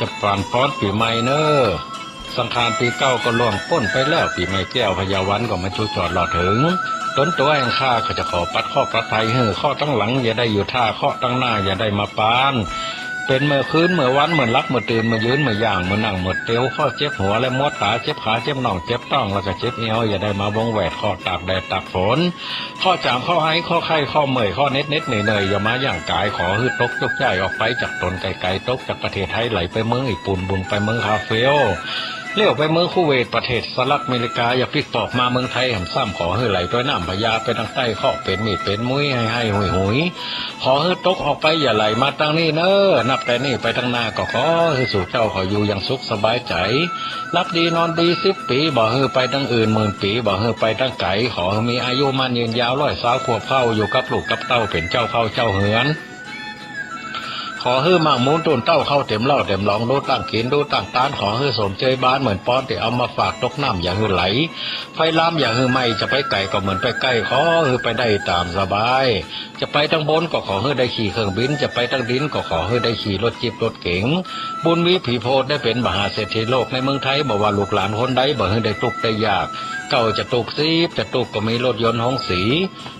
จะปานป้อนปีใหม่เนอสังขารปีเก้าก็ล่วงพ้นไปแล้วปีใหม่แก้วพยาวันก็มาชูจอดหลอดถึงต้นตัวแห่งข้าก็จะขอปัดข้อประทัยเฮ้อข้อตั้งหลังอย่าได้อยู่ท่าข้อตั้งหน้าอย่าได้มาปาน เป็นเมื่อคืนเมื่อวันเมื่อรับเมื่อตื่นเมื่อยืนเมื่อย่างเมื่อนั่งเมื่อเตียวข้อเจ็บหัวและมดตาเจ็บขาเจ็บน่องเจ็บต้องแล้วก็เจ็บเอวอย่าได้มาวงแหวกข้อตากแดดตากฝน ข้อจามข้อไห้ข้อไข้ข้อเมื่อยข้อเน็ดเน็ดเหนื่อยเหนื่อยอย่ามาย่างกายขอฮืดตกยกย้ายออกไปจากตนไกลๆตกจากประเทศไทยไหลไปเมืองอีปุ่นบุญไปเมืองคาเฟล เลี้ยวไปเมืองคูเวตประเทศสหรัฐอเมริกาอย่าพลิกปอกมาเมืองไทยหำซ้ำขอให้ไหลด้วยน้ำพญาไปทางใต้ข้อเป็นมีดเป็นมุ้ยให้ให้หุยหุยขอให้ตกออกไปอย่าไหลมาทางนี้เนอนับแต่นี่ไปทางหน้าก็ขอให้สู่เจ้าขออยู่อย่างสุขสบายใจ รับดีนอนดีสิบปีบ่เฮือไปทั้งอื่นหมื่นปีบ่เฮือไปทั้งไก่ขอให้มีอายุมันยืนยาวร้อยสาวขวบเข้าอยู่กับลูกกับเต้าเป็นเจ้าเข้าเจ้าเหือน ขอฮื้อมั่งมูนตุนเต้าเข้าเต็มเล่าเต็มหลองดูตั้งกินดูตั้งตานขอฮื้อสมเจยบ้านเหมือนป้อนที่เอามาฝากตกน้ำอย่าฮื้อไหล ไฟลามอย่าฮื้อไหมจะไปไก่ก็เหมือนไปใกล้ขอฮื้อไปได้ตามสบาย จะไปทางบนก็ขอฮื้อได้ขี่เครื่องบิน จะไปทางดินก็ขอฮื้อได้ขี่รถจิบรถเก๋งบุญวิผีโพธได้เป็นมหาเศรษฐีโลกในเมืองไทยบอกว่าลูกหลานคนใดบ่ฮื้อได้ตุกได้ยาก เก้าจะตุกซีบจะตุกก็มีรถยนต์ห้องสี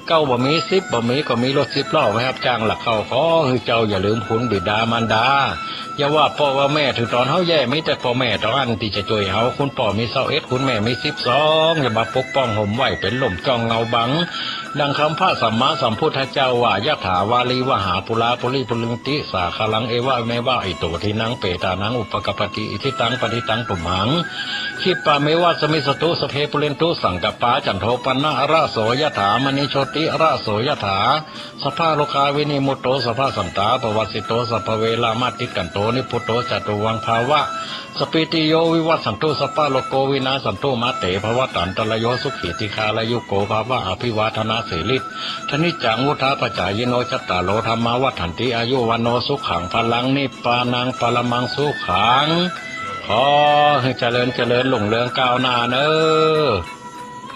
เก้าบ่มีซิบบ่มีก็มีรถซิบล้อไว้ครับจ้างหลักเข้าขอคือเจ้าอย่าลืมคุณบิดามารดา อย่าว่าพ่อว่าแม่ถึงตอนเฮาแย่มีแต่พ่อแม่ตอนอันที่จะช่วยเฮาคุณพ่อมีเศร้าเอ็ดคุณแม่มีสิบสองอย่ามาปกป้องห่มไหวเป็นหล่มจองเงาบัง ดังคำพระสัมมาสัมพุทธเจ้าว่ายะถาวาลีวหาปุราปุริปุลิงติสาคลังเอวะเมวะอิโตทินังเปตานังอุปกปติอิทิตังปฏิตังตุมหังคิปาเมวะสมิสตุสเพปุเรนตุสังกปาจันโทปันนะอระโสยถามณิโชติระโสยถาสภาโลกาวินิมุตโตสภาสันตาปวัสสิโตสัพพเวลามาติกันโตนิพุโตจตุวังภาวะ สปิติโยวิวัตสันตุสปาโลโกวินาสันตุมาเตภวตันตรโยสุขีติคาลยุโกภาวะอภิวาทนาเสลิตธนิจังวุธาปจายโนจัตตาโลธรรมาวัฏันติอายุวันโนสุขังพลังนิปปานังปรมังสุขังขอให้เจริญเจริญหลงเรืองก้าวหน้าเนอ